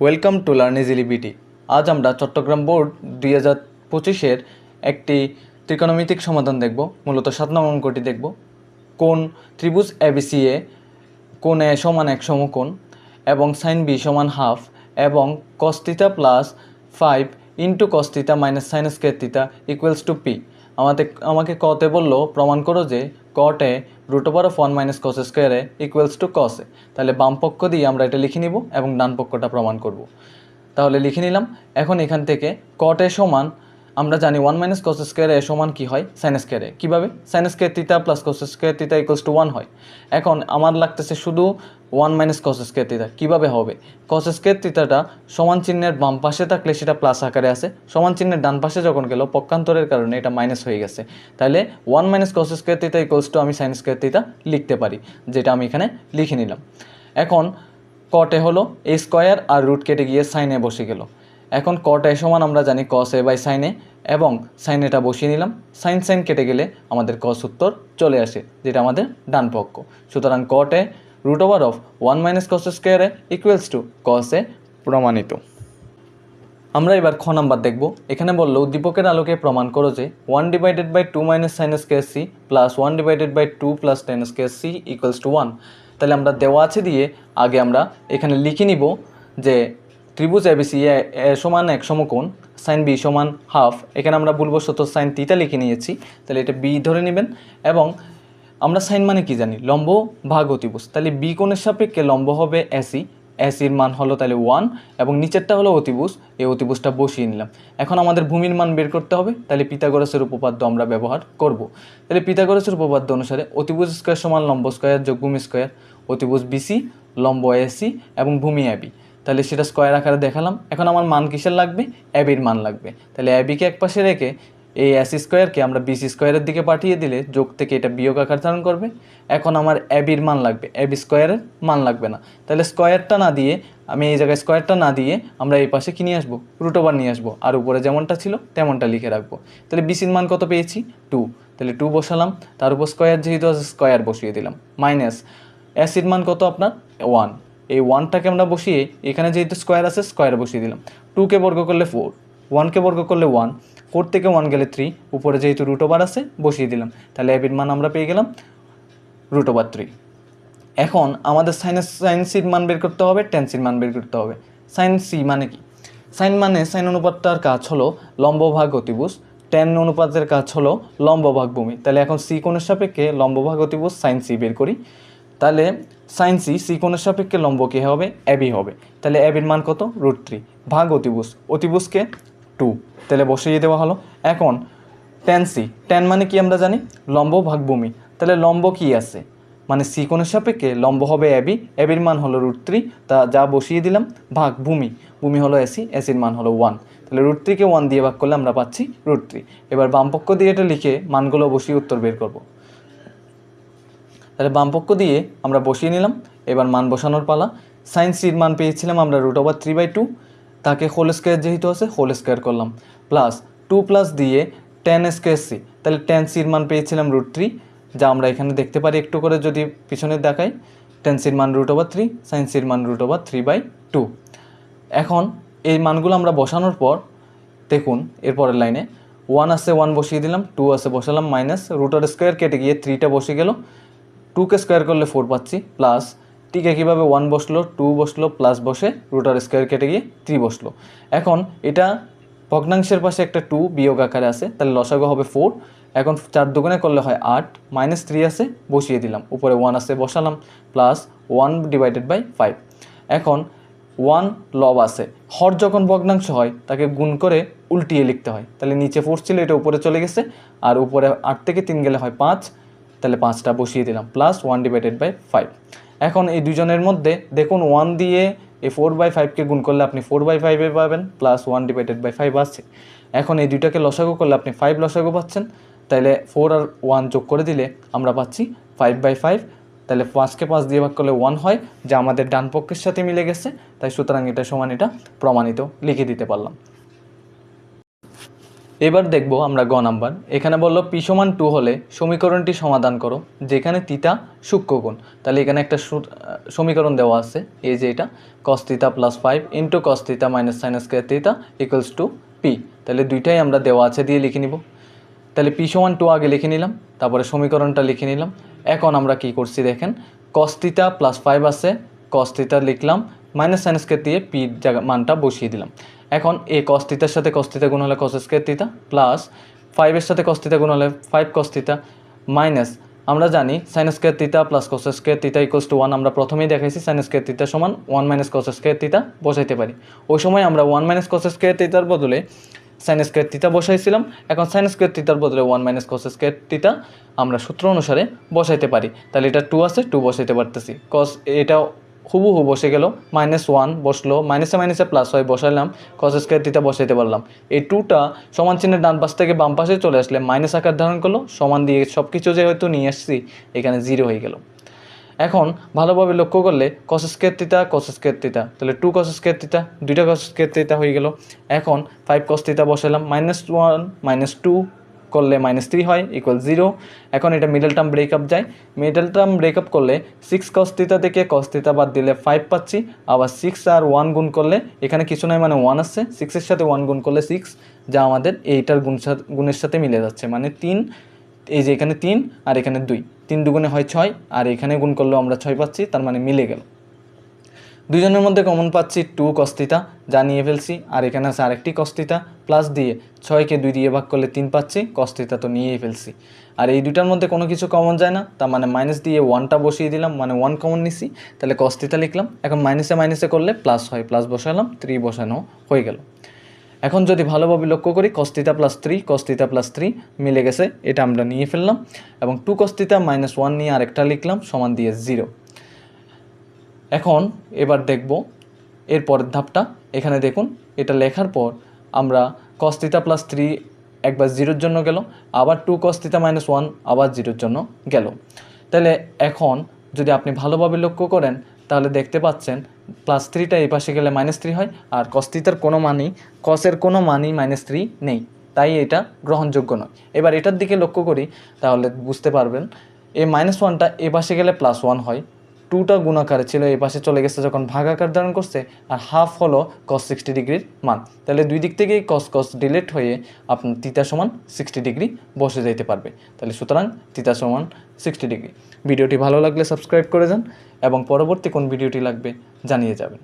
Welcome to learn easily বিটি আজ আমরা চট্টগ্রাম বোর্ড দুই হাজার পঁচিশের একটি ত্রিকোণমিতিক সমাধান দেখব, মূলত সাত নম্বর অঙ্কটি দেখব। কোন ত্রিভুজ এবিসিএ কোন এ সমান এক সমকোণ এবং সাইন বি সমান হাফ এবং cos theta plus five into cos theta minus sine square theta equals to P আমাদের আমাকে কতে বলল, প্রমাণ করো যে কটে root over of one minus cos স্কোয়ারে ইকুয়ালস টু কস এ তাহলে বাম পক্ষ দিয়ে আমরা এটা লিখে নিব এবং ডান পক্ষটা প্রমাণ করব। তাহলে লিখে নিলাম, এখন এখান থেকে কটে সমান আমরা জানি ওয়ান মাইনাস কস স্কোয়ার এ সমান কী হয়? সাইন স্কোয়ারে কীভাবে? Sine square theta plus cos square theta equals to one হয়। এখন আমার লাগতেছে শুধু ওয়ান মাইনাস কস স্কোয়ার তিতা কীভাবে হবে? কস স্কোয়ার তিতাটা সমান চিহ্নের বাম পাশে থাকলে সেটা প্লাস আকারে আছে সমান চিহ্নের ডান পাশে যখন গেল, পক্ষান্তরের কারণে এটা মাইনাস হয়ে গেছে। তাহলে one minus cos square theta equals to আমি সাইন স্কোয়ার তিতা লিখতে পারি, যেটা আমি এখানে লিখে নিলাম। এখন কটে হলো এ স্কোয়ার আর রুট কেটে গিয়ে সাইনে বসে গেল। এখন কট সমান আমরা জানি কস এ বাই সাইনে এবং সাইন এটা বসিয়ে নিলাম। সাইন সাইন কেটে গেলে আমাদের কস উত্তর চলে আসে, যেটা আমাদের ডান পক্ষ। সুতরাং cot A root over of one minus cos স্কোয়ারে ইকুয়ালস টু কস এ প্রমাণিত। আমরা এবার খ নাম্বার দেখব। এখানে বলল, উদ্দীপকের আলোকে প্রমাণ করো যে one divided by two minus sine square C plus one divided by two plus tan square C equals to one তাহলে আমরা দেওয়া আছে দিয়ে আগে আমরা এখানে লিখে নিব যে ত্রিভুজ এবিসি এ এ সমান এক সমকোণ সাইন বি সমান হাফ এখানে আমরা ভুলবশত সাইন তিতা লিখে নিয়েছি, তাহলে এটা বি ধরে নেবেন, এবং আমরা সাইন মানে কি জানি? লম্ব ভাগ অতিভুজ। তাহলে বি কোণের সাপেক্ষে লম্ব হবে এসি এসির মান হলো তাহলে ওয়ান এবং নিচেরটা হলো অতিভুজ, এই অতিভুজটা বসিয়ে নিলাম। এখন আমাদের ভূমির মান বের করতে হবে, তাহলে পিতাগরসের উপপাদ্য আমরা ব্যবহার করব। তাহলে পিতাগরসের উপপাদ্য অনুসারে অতিভুজ স্কোয়ার সমান লম্ব স্কোয়ার যোগ ভূমি স্কোয়ার অতিভুজ বিসি লম্ব এসি এবং ভূমি অ্যাবি তাহলে সেটা স্কোয়ার আকারে দেখালাম। এখন আমার মান কিসের লাগবে? অ্যাবির মান লাগবে। তাহলে অ্যাবিকে এক পাশে রেখে এই এসি স্কোয়ারকে আমরা বিসি স্কোয়ারের দিকে পাঠিয়ে দিলে যোগ থেকে এটা বিয়োগ আকার ধারণ করবে। এখন আমার অ্যাবির মান লাগবে। অ্যাবি স্কোয়ারের মান লাগবে না। তাহলে স্কোয়ারটা না দিয়ে, আমি এই জায়গায় স্কোয়ারটা না দিয়ে আমরা এই পাশে কি নিয়ে আসব? রুট ওভার নিয়ে আসব। আর উপরে যেমনটা ছিল, তেমনটা লিখে রাখব। তাহলে বিসির মান কত পেয়েছি? টু তাহলে টু বসালাম। তার উপর স্কোয়ার যেহেতু আছে স্কোয়ার বসিয়ে দিলাম। মাইনাস অ্যাসিড মান কত আপনার? ওয়ান এই ওয়ানটাকে আমরা বসিয়ে এখানে যেহেতু স্কোয়ার আছে স্কোয়ার বসিয়ে দিলাম। টুকে বর্গ করলে ফোর ওয়ানকে বর্গ করলে ওয়ান ফোর থেকে ওয়ান গেলে থ্রি উপরে যেহেতু রুট ওভার আছে, বসিয়ে দিলাম। তাহলে অ্যাবির মান আমরা পেয়ে গেলাম রুট ওভার থ্রি এখন আমাদের সাইনের সাইন সির মান বের করতে হবে টেন সির মান বের করতে হবে। সাইন সি মানে কি? সাইন মানে সাইন অনুপাতটার কাজ হলো লম্ব ভাগ অতিভুজ টেন অনুপাতের কাজ হলো লম্ব ভাগ ভূমি। তাহলে এখন সি কোণের সাপেক্ষে লম্ব ভাগ অতিভুজ সাইন সি বের করি। তাহলে সাইন সি সি কোণের সাপেক্ষে লম্ব কী হবে? অ্যাবি হবে। তাহলে অ্যাবির মান কত? রুট থ্রি ভাগ অতিবুস অতিভুজকে টু তাহলে বসিয়ে দেওয়া হলো। এখন টেন সি টেন মানে কি আমরা জানি? লম্ব ভাগ ভূমি তাহলে লম্ব কি আছে? মানে সি কোণের সাপেক্ষে লম্ব হবে অ্যাবি অ্যাবির মান হলো রুট থ্রি তা যা বসিয়ে দিলাম ভাগ ভূমি ভূমি হলো এসি এসির মান হলো ওয়ান তাহলে রুট থ্রিকে ওয়ান দিয়ে ভাগ করলে আমরা পাচ্ছি রুট থ্রি এবার বামপক্ষ দিয়ে এটা লিখে মানগুলো বসিয়ে উত্তর বের করব। তাহলে বামপক্ষ দিয়ে আমরা বসিয়ে নিলাম। এবার মান বসানোর পালা। সাইন সির মান পেয়েছিলাম আমরা root over three by two তাকে হোল স্কোয়ার যেহেতু আছে হোল স্কোয়ার করলাম। প্লাস টু প্লাস দিয়ে টেন স্কোয়ার সি তাহলে টেন সির মান পেয়েছিলাম রুট থ্রি যা আমরা এখানে দেখতে পারি একটু করে যদি পিছনে দেখাই। টেন সির মান রুট ওভার থ্রি সাইন সির মান root over three by two এখন এই মানগুলো আমরা বসানোর পর, দেখুন, এরপরের লাইনে ওয়ান আছে ওয়ান বসিয়ে দিলাম টু আছে বসালাম মাইনাস রুটার স্কোয়ার কেটে গিয়ে থ্রিটা বসে গেল। টুকে স্কোয়ার করলে ফোর পাচ্ছি প্লাস টিকে কীভাবে ওয়ান বসল টু বসল প্লাস বসে রুটার স্কোয়ার কেটে গিয়ে থ্রি বসল। এখন এটা ভগ্নাংশের পাশে একটা টু বিয়োগ আকারে আছে, তাহলে লসাগু হবে ফোর এখন চার দুগুণে করলে হয় আট মাইনাস থ্রি আছে, বসিয়ে দিলাম। উপরে ওয়ান আছে, বসালাম plus one divided by five এখন ওয়ান লব আছে। হর যখন ভগ্নাংশ হয়, তাকে গুণ করে উল্টিয়ে লিখতে হয়। তাহলে নিচে ফোর ছিল, এটা উপরে চলে গেছে, আর উপরে আট থেকে তিন গেলে হয় পাঁচ। তাহলে পাঁচটা বসিয়ে দিলাম plus one divided by five এখন এই দুজনের মধ্যে দেখুন ওয়ান দিয়ে এই ফোর বাই ফাইভকে গুণ করলে আপনি ফোর বাই ফাইভে পাবেন plus one divided by five আসছে এখন এই দুইটাকে লসাগু করলে আপনি ফাইভ লসাগু পাচ্ছেন, তাহলে ফোর আর ওয়ান যোগ করে দিলে আমরা পাচ্ছি ফাইভ বাই ফাইভ তাহলে পাঁচকে পাঁচ দিয়ে ভাগ করলে ওয়ান হয়, যা আমাদের ডান পক্ষের সাথে মিলে গেছে, তাই সুতরাং এটা সমান এটা প্রমাণিত লিখে দিতে পারলাম। এবার দেখব আমরা গ নাম্বার। এখানে বলল পি সমান টু হলে সমীকরণটি সমাধান করো, যেখানে তিতা সূক্ষ্মগুণ তাহলে এখানে একটা সমীকরণ দেওয়া আছে, এই যে এটা কস তিতা plus five into cos theta minus sine square theta equals to P তাহলে দুইটাই আমরা দেওয়া আছে দিয়ে লিখে নিব। তাহলে পি সমান টু আগে লিখে নিলাম, তারপরে সমীকরণটা লিখে নিলাম। এখন আমরা কি করছি দেখেন কস্তিতা প্লাস ফাইভ আছে কস্তিতা লিখলাম মাইনাস সাইন স্কোয়ার দিয়ে পি জায়গা মানটা বসিয়ে দিলাম। এখন এ কস্তিতার সাথে কস্তিতা গুণ হলে কস স্কোয়ার তিতা প্লাস ফাইভের সাথে কস্তিতা গুণ হলে ফাইভ কস্তিতা মাইনাস আমরা জানি sine square theta plus cos square theta equals to one আমরা প্রথমেই দেখাইছি সাইন স্কোয়ার তিতা সমান ওয়ান মাইনাস কস স্কোয়ার তিতা বসাইতে পারি। ওই সময় আমরা ওয়ান মাইনাস কস স্কোয়ার তিতার বদলে সাইন স্কোয়ার তিতা বসাইছিলাম, এখন সাইন স্কোয়ার তিতার বদলে one minus cos square theta আমরা সূত্র অনুসারে বসাইতে পারি। তাহলে এটা টু আছে টু বসাইতে পারতেছি। কস এটা হুবহু বসে গেল মাইনাস ওয়ান বসল মাইনাসে মাইনাসে প্লাস হয়, বসাইলাম কস স্কোয়ার তিতা বসাইতে পারলাম। এই টুটা সমান চিহ্নের ডান পাশ থেকে বাম পাশে চলে আসলে মাইনাস আকার ধারণ করল, সমান দিয়ে সব কিছু যে হয়তো নিয়ে আসছি, এখানে জিরো হয়ে গেল। এখন ভালোভাবে লক্ষ্য করলে কস স্কোয়ার তিতা কস স্কোয়ার তিতা তাহলে টু কস স্কোয়ার তিতা দুইটা কস স্কোয়ার তিতা হয়ে গেল। এখন ফাইভ কস তিতা বসালাম মাইনাস ওয়ান মাইনাস টু করলে মাইনাস থ্রি হয় ইকুয়াল জিরো এখন এটা মিডল টার্ম ব্রেকআপ যায়। মিডল টার্ম ব্রেকআপ করলে সিক্স কস তিতা থেকে কস তিতা বাদ দিলে ফাইভ পাচ্ছি। আবার সিক্স আর ওয়ান গুণ করলে, এখানে কিছু নয় মানে ওয়ান আসছে। সিক্সের সাথে ওয়ান গুণ করলে সিক্স যা আমাদের এইটার গুণ গুণের সাথে মিলে যাচ্ছে। মানে তিন, এই যে এখানে তিন আর এখানে দুই। তিন দুগুণে হয় ছয়, আর এখানে গুণ করলেও আমরা ছয় পাচ্ছি, তার মানে মিলে গেল। দুজনের মধ্যে কমন পাচ্ছি টু কস্তিতা যা নিয়ে ফেলছি, আর এখানে আছে আরেকটি কস্তিতা প্লাস দিয়ে ছয়কে দুই দিয়ে ভাগ করলে তিন পাচ্ছি কস্তিতা তো নিয়েই ফেলছি। আর এই দুটার মধ্যে কোনো কিছু কমন যায় না, তার মানে মাইনাস দিয়ে ওয়ানটা বসিয়ে দিলাম মানে ওয়ান কমন নিছি, তাহলে কস্তিতা লিখলাম, এখন মাইনাসে মাইনাসে করলে প্লাস হয় প্লাস বসালাম থ্রি বসানো হয়ে গেল। এখন যদি ভালোভাবে লক্ষ্য করি cos theta plus three cos theta plus three মিলে গেছে, এটা আমরা নিয়ে ফেললাম, এবং টু কস্তিতা মাইনাস ওয়ান নিয়ে আরেকটা লিখলাম, সমান দিয়ে জিরো এখন এবার দেখব এর পরের ধাপটা। এখানে দেখুন, এটা লেখার পর আমরা কস্তিতা প্লাস থ্রি একবার জিরোর জন্য গেল, আবার টু কস্তিতা মাইনাস ওয়ান আবার জিরোর জন্য গেল। তাহলে এখন যদি আপনি ভালোভাবে লক্ষ্য করেন, তাহলে দেখতে পাচ্ছেন প্লাস থ্রিটা এই পাশে গেলে মাইনাস থ্রি হয়, আর কস্তিতার কোনো মানই কসের কোনো মানই মাইনাস থ্রি নেই। তাই এটা গ্রহণযোগ্য নয়। এবার এটার দিকে লক্ষ্য করি, তাহলে বুঝতে পারবেন, এই মাইনাস ওয়ানটা এ পাশে গেলে প্লাস ওয়ান হয়। টুটা গুণাকারে ছিল, এই পাশে চলে গেছে যখন ভাগাকার ধারণ করছে, আর হাফ হলো কস সিক্সটি ডিগ্রির মান। তাহলে দুই দিক থেকেই কস কস ডিলেট হয়ে আপনার তিতা সমান সিক্সটি ডিগ্রি বসে যাইতে পারবে। তাহলে সুতরাং তিতা সমান সিক্সটি ডিগ্রি ভিডিওটি ভালো লাগলে সাবস্ক্রাইব করে যান এবং পরবর্তী কোন ভিডিওটি লাগবে জানিয়ে যাবেন।